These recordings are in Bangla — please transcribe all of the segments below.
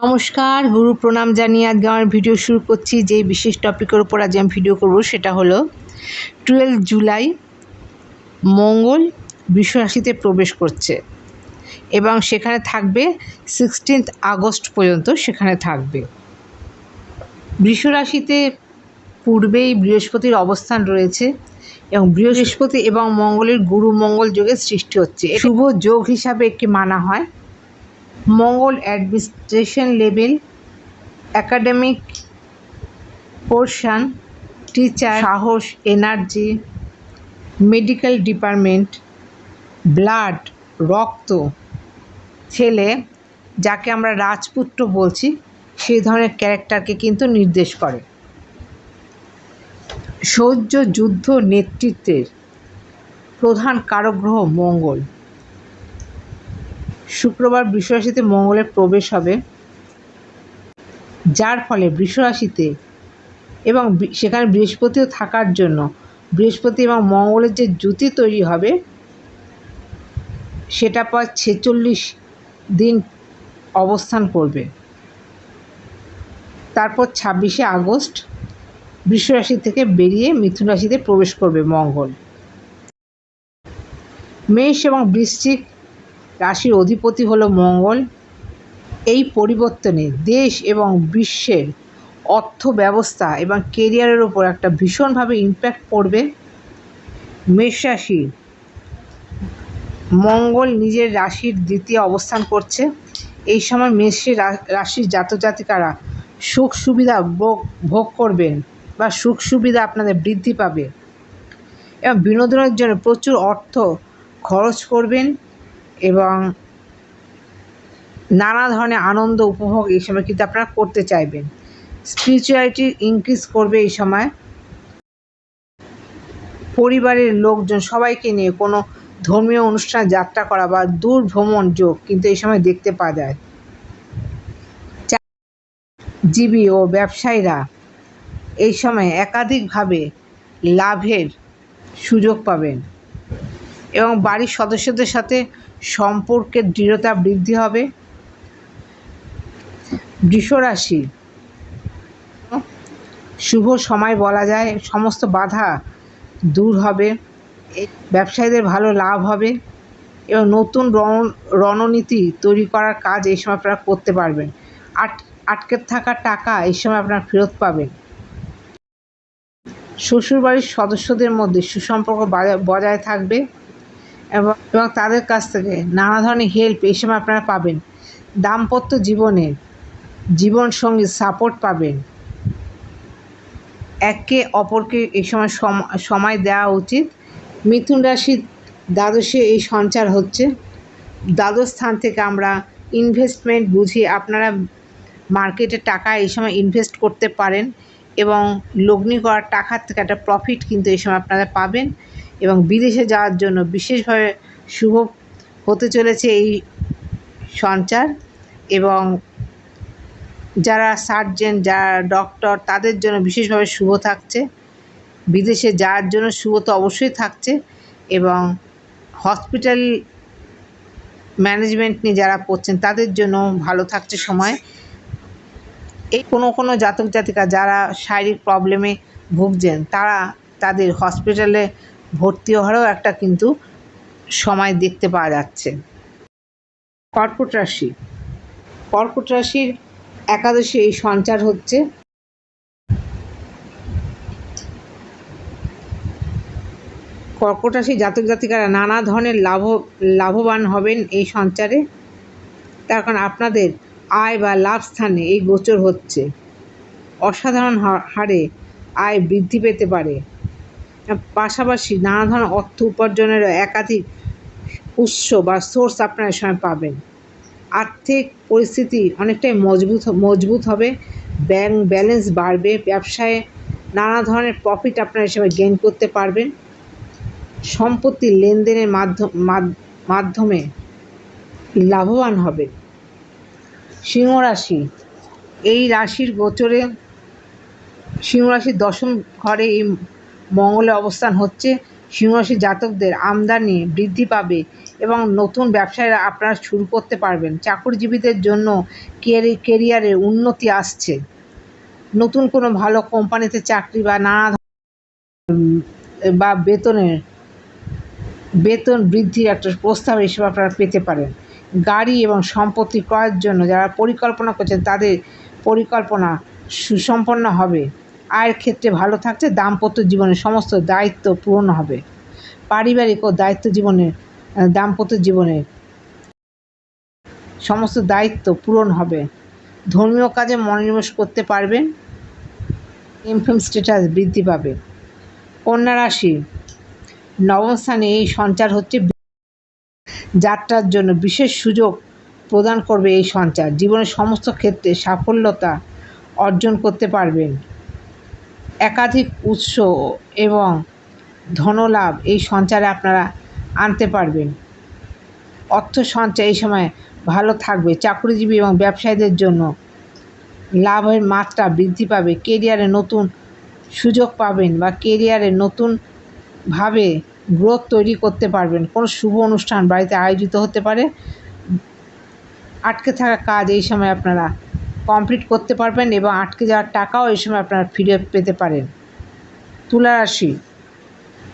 নমস্কার গুরু প্রণাম জানিয়ে আজকে আমার ভিডিও শুরু করছি। যে বিশেষ টপিকের উপর আজ আমি ভিডিও করব সেটা হলো টুয়েলভ জুলাই মঙ্গল বিশ্বরাশিতে প্রবেশ করছে এবং সেখানে থাকবে সিক্সটিন্থ আগস্ট পর্যন্ত সেখানে থাকবে। বৃষরাশিতে পূর্বেই বৃহস্পতির অবস্থান রয়েছে এবং বৃহস্পতি এবং মঙ্গলের গুরু মঙ্গল যোগের সৃষ্টি হচ্ছে। শুভ যোগ হিসাবে একটি মানা হয়। মঙ্গল administration level academic portion, teacher, সাহস, এনার্জি, মেডিকেল ডিপার্টমেন্ট, ব্লাড, রক্ত, ছেলে, যাকে আমরা রাজপুত্র বলছি সেই ধরনের ক্যারেক্টারকে কিন্তু নির্দেশ করে। সৌর্য যুদ্ধ নেতৃত্বের প্রধান কারক গ্রহ মঙ্গল। শুক্রবার বৃষরাশিতে মঙ্গলের প্রবেশ হবে, যার ফলে বৃষরাশিতে এবং সেখানে বৃহস্পতিও থাকার জন্য, বৃহস্পতি এবং মঙ্গলের যে জুতি তৈরি হবে, সেটা পর ছেচল্লিশ দিন অবস্থান করবে। তারপর ছাব্বিশে আগস্ট বৃষরাশি থেকে বেরিয়ে মিথুন রাশিতে প্রবেশ করবে মঙ্গল। মেষ এবং বৃশ্চিক রাশির অধিপতি হলো মঙ্গল। এই পরিবর্তনে দেশ এবং বিশ্বের অর্থ ব্যবস্থা এবং কেরিয়ারের ওপর একটা ভীষণভাবে ইম্প্যাক্ট পড়বে। মেষ রাশি, মঙ্গল নিজের রাশির দ্বিতীয় অবস্থান করছে। এই সময় মেষের রাশির জাতক জাতিকারা সুখ সুবিধা ভোগ করবেন বা সুখ সুবিধা আপনাদের বৃদ্ধি পাবে। এবং বিনোদনের জন্য প্রচুর অর্থ খরচ করবেন। এবং নানা ধরনের আনন্দ উপভোগ এই সময় কিন্তু আপনারা করতে চাইবেন। স্পিরিচুয়ালিটি ইনক্রিজ করবে এই সময়। পরিবারের লোকজন, সবাইকে নিয়ে কোনো ধর্মীয় অনুষ্ঠানে, যাত্রা করা বা দূর ভ্রমণ যোগ কিন্তু এই সময় দেখতে পাওয়া যায়। জীবী ও ব্যবসায়ীরা এই সময় একাধিকভাবে লাভের সুযোগ পাবেন এবং বাড়ির সদস্যদের সাথে সম্পর্কের দৃঢ়তা বৃদ্ধি হবে। বৃষরাশি, শুভ সময় বলা যায়, সমস্ত বাধা দূর হবে, ব্যবসায়ীদের ভালো লাভ হবে এবং নতুন রণ, রণনীতি তৈরি করার কাজ এই সময় আপনারা করতে পারবেন। আট, আটকে থাকা টাকা এই সময় আপনারা ফেরত পাবেন। শ্বশুরবাড়ির সদস্যদের মধ্যে সুসম্পর্ক বাজা- বজায় থাকবে। এবং তাদের কাছ থেকে নানা ধরনের হেল্প এই সময় আপনারা পাবেন। দাম্পত্য জীবনে জীবনসঙ্গী সাপোর্ট পাবেন। একে অপরকে এই সময় সম- সময় দেওয়া উচিত। মিথুন রাশির দ্বাদশে এই সঞ্চার হচ্ছে। দ্বাদশ স্থান থেকে আমরা ইনভেস্টমেন্ট বুঝি আপনারা মার্কেটে টাকা এই সময় ইনভেস্ট করতে পারেন এবং লগ্নি করার টাকার থেকে একটা প্রফিট কিন্তু এই সময় আপনারা পাবেন। এবং বিদেশে যাওয়ার জন্য বিশেষভাবে শুভ হতে চলেছে এই সঞ্চার এবং যারা সার্জেন, যারা ডক্টর, তাদের জন্য বিশেষভাবে শুভ থাকছে। বিদেশে যাওয়ার জন্য শুভ তো অবশ্যই থাকছে এবং হসপিটাল ম্যানেজমেন্ট নিয়ে যারা পড়ছেন, তাদের জন্য ভালো থাকছে সময়। এই কোনো কোনো জাতক জাতিকা যারা শারীরিক প্রবলেমে ভুগছেন, তারা তাদের হসপিটালে ভর্তি হওয়ারও একটা কিন্তু সময় দেখতে পাওয়া যাচ্ছে। কর্কট রাশি। কর্কট রাশির একাদশী এই সঞ্চার হচ্ছে। কর্কট রাশি জাতক জাতিকারা নানা ধরনের লাভ, লাভবান হবেন এই সঞ্চারে। তার কারণ আপনাদের আয় বা লাভ স্থানে এই গোচর হচ্ছে। অসাধারণ হারে আয় বৃদ্ধি পেতে পারে। পাশাপাশি নানা ধরনের অর্থ উপার্জনের একাধিক উৎস বা সোর্স আপনারা সময় পাবেন। আর্থিক পরিস্থিতি অনেকটাই মজবুত মজবুত হবে। ব্যাংক ব্যালেন্স বাড়বে, ব্যবসায় নানা ধরনের প্রফিট আপনারা সময় গেইন করতে পারবেন। সম্পত্তির লেনদেনের মাধ্যম, মাধ- মাধ্যমে লাভবান হবে। সিংহ রাশি, এই রাশির গোচরে সিংহ রাশির দশম ঘরে এই মঙ্গলের অবস্থান হচ্ছে। সিংহরাশি জাতকদের আমদানি বৃদ্ধি পাবে এবং নতুন ব্যবসায় আপনারা শুরু করতে পারবেন। চাকরিজীবীদের জন্য কেরি- কেরিয়ারে উন্নতি আসছে। নতুন কোনো ভালো কোম্পানিতে চাকরি বা নানা বা বেতনের, বেতন বৃদ্ধির একটা প্রস্তাব হিসেবে আপনারা পেতে পারেন। গাড়ি এবং সম্পত্তি ক্রয়ের জন্য যারা পরিকল্পনা করছেন, তাদের পরিকল্পনা সুসম্পন্ন হবে। আয়ের ক্ষেত্রে ভালো থাকছে, দাম্পত্য জীবনে সমস্ত দায়িত্ব পূরণ হবে। পারিবারিক ও দায়িত্ব জীবনে দাম্পত্য জীবনে সমস্ত দায়িত্ব পূরণ হবে। ধর্মীয় কাজে মনোনিবেশ করতে পারবেন ইনফেম স্ট্যাটাস বৃদ্ধি পাবে। কন্যা রাশি, নবম স্থানে এই সঞ্চার হচ্ছে যাত্রার জন্য বিশেষ সুযোগ প্রদান করবে এই সঞ্চার। জীবনের সমস্ত ক্ষেত্রে সাফল্যতা অর্জন করতে পারবেন। একাধিক উৎস এবং ধনলাভ এই সঞ্চারে আপনারা আনতে পারবেন। অর্থ সঞ্চয় এই সময় ভালো থাকবে। চাকরিজীবী এবং ব্যবসায়ীদের জন্য লাভের মাত্রা বৃদ্ধি পাবে। কেরিয়ারে নতুন সুযোগ পাবেন বা কেরিয়ারে নতুনভাবে গ্রোথ তৈরি করতে পারবেন। কোনো শুভ অনুষ্ঠান বাড়িতে আয়োজিত হতে পারে। আটকে থাকা কাজ এই সময় আপনারা কমপ্লিট করতে পারবেন এবং আটকে যাওয়ার টাকাও এই সময় আপনারা ফিরে পেতে পারেন। তুলা রাশি,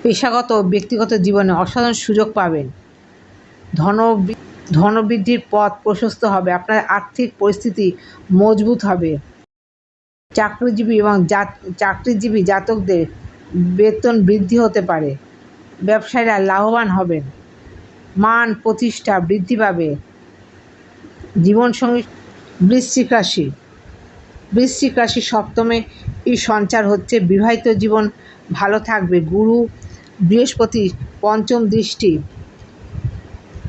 পেশাগত ব্যক্তিগত জীবনে অসাধারণ সুযোগ পাবেন। ধন ধনবৃদ্ধির পথ প্রশস্ত হবে, আপনার আর্থিক পরিস্থিতি মজবুত হবে। চাকরিজীবী এবং চাকরিজীবী জাতকদের বেতন বৃদ্ধি হতে পারে। ব্যবসায়ীরা লাভবান হবেন। মান প্রতিষ্ঠা বৃদ্ধি পাবে। জীবনসঙ্গী বৃশ্চিক রাশি। বৃশ্চিক রাশি সপ্তমে এই সঞ্চার হচ্ছে, বিবাহিত জীবন ভালো থাকবে। গুরু বৃহস্পতি পঞ্চম দৃষ্টি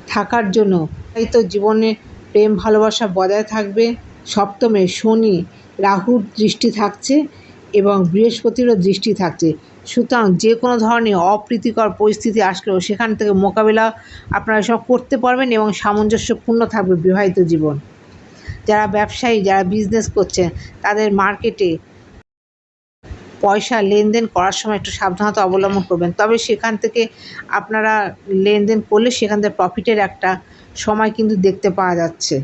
থাকার জন্য বিবাহিত জীবনে প্রেম, ভালোবাসা বজায় থাকবে। সপ্তমে শনি রাহুর দৃষ্টি থাকছে এবং বৃহস্পতিরও দৃষ্টি থাকছে। সুতরাং যে কোনো ধরনের অপ্রীতিকর পরিস্থিতি আসলেও সেখান থেকে মোকাবিলা আপনারা সব করতে পারবেন এবং সামঞ্জস্যপূর্ণ থাকবে বিবাহিত জীবন। যারা ব্যবসায়ী, যারা বিজনেস করছে, তাদের মার্কেটে পয়সা লেনদেন করার সময় একটু সাবধানতা অবলম্বন করবেন। তবে সেখান থেকে আপনারা লেনদেন করলে সেখান থেকে প্রফিটের একটা সময় কিন্তু দেখতে পাওয়া যাচ্ছে।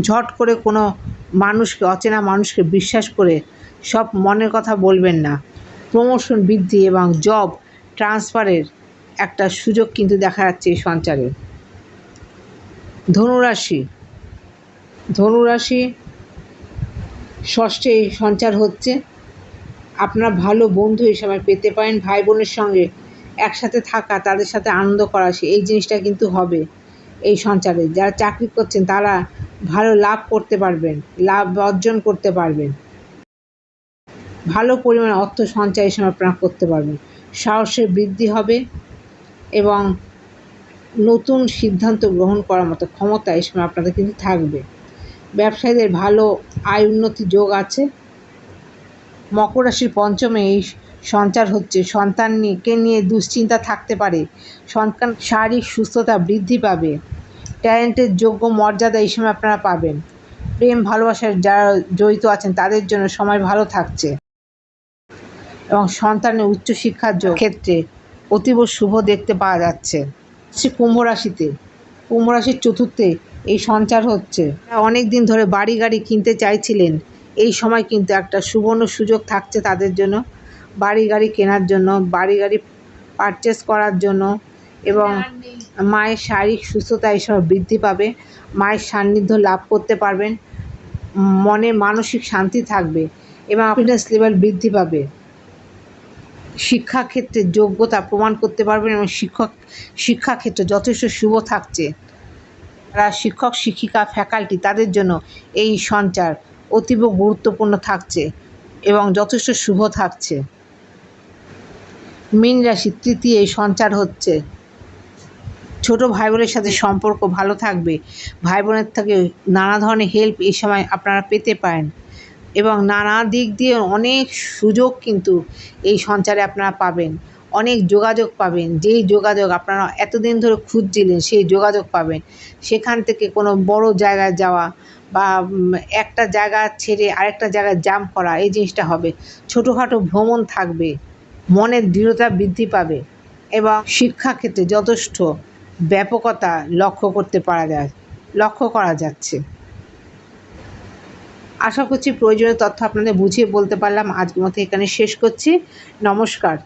ঝট করে কোনো মানুষকে, অচেনা মানুষকে বিশ্বাস করে সব মনের কথা বলবেন না। প্রমোশন বৃদ্ধি এবং জব ট্রান্সফারের একটা সুযোগ কিন্তু দেখা যাচ্ছে এই সঞ্চারে। ধনুরাশি ধনুরাশি ষষ্ঠে সঞ্চার হচ্ছে। আপনার ভালো বন্ধু সময় পেতে পারেন, ভাই বোনের সঙ্গে একসাথে থাকা, তাদের সাথে আনন্দ করা এই জিনিসটা কিন্তু হবে এই সঞ্চারে। যারা চাকরি করছেন, তারা ভালো লাভ করতে পারবেন, লাভ অর্জন করতে পারবেন। ভালো পরিমাণে অর্থ সঞ্চয় সময় আপনারা করতে পারবেন। সাহসের বৃদ্ধি হবে এবং নতুন সিদ্ধান্ত গ্রহণ করার মতো ক্ষমতা এই সময় আপনাদের কিন্তু থাকবে। ব্যবসায়ীদের ভালো আয় উন্নতি যোগ আছে। মকর রাশির পঞ্চমে এই সঞ্চার হচ্ছে সন্তানকে নিয়ে দুশ্চিন্তা থাকতে পারে, সন্তান শারীরিক সুস্থতা বৃদ্ধি পাবে, ট্যালেন্টের যোগ্য মর্যাদা এই সময় আপনারা পাবেন। প্রেম ভালোবাসার যারা জড়িত আছেন, তাদের জন্য সময় ভালো থাকছে। এবং সন্তানের উচ্চশিক্ষার ক্ষেত্রে অতীব শুভ দেখতে পাওয়া যাচ্ছে। সে কুম্ভ রাশিতে, কুম্ভ রাশির চতুর্থে এই সঞ্চার হচ্ছে। অনেক দিন ধরে বাড়ি গাড়ি কিনতে চাইছিলেন। এই সময় কিন্তু একটা সুবর্ণ সুযোগ থাকছে তাদের জন্য। বাড়ি গাড়ি কেনার জন্য, বাড়ি গাড়ি পারচেস করার জন্য এবং মায়ের শারীরিক সুস্থতা সময় বৃদ্ধি পাবে। মায়ের সান্নিধ্য লাভ করতে পারবেন। মনে মানসিক শান্তি থাকবে এবং কনফিডেন্স লেভেল বৃদ্ধি পাবে। শিক্ষাক্ষেত্রে যোগ্যতা প্রমাণ করতে পারবেন এবং শিক্ষক শিক্ষাক্ষেত্রে যথেষ্ট শুভ থাকছে। যারা শিক্ষক, শিক্ষিকা ফ্যাকাল্টি তাদের জন্য এই সঞ্চার অতীব গুরুত্বপূর্ণ থাকছে এবং যথেষ্ট শুভ থাকছে। মীন রাশি তৃতীয় এই সঞ্চার হচ্ছে। ছোট ভাই বোনের সাথে সম্পর্ক ভালো থাকবে। ভাই বোনের থেকে নানা ধরনের হেল্প এই সময় আপনারা পেতে পারেন এবং নানা দিক দিয়ে অনেক সুযোগ কিন্তু এই সঞ্চারে আপনারা পাবেন। অনেক যোগাযোগ পাবেন। যেই যোগাযোগ আপনারা এতদিন ধরে খুঁজছিলেন, সেই যোগাযোগ পাবেন। সেখান থেকে কোনো বড় জায়গায় যাওয়া বা একটা জায়গা ছেড়ে আরেকটা জায়গায় জাম করা, এই জিনিসটা হবে। ছোটোখাটো ভ্রমণ থাকবে, মনের দৃঢ়তা বৃদ্ধি পাবে এবং শিক্ষাক্ষেত্রে যথেষ্ট ব্যাপকতা লক্ষ্য করতে পারা যায়, লক্ষ্য করা যাচ্ছে। আশা করছি প্রয়োজনীয় তথ্য আপনাদের বুঝিয়ে বলতে পারলাম। আজকের মতো এখানে শেষ করছি। নমস্কার।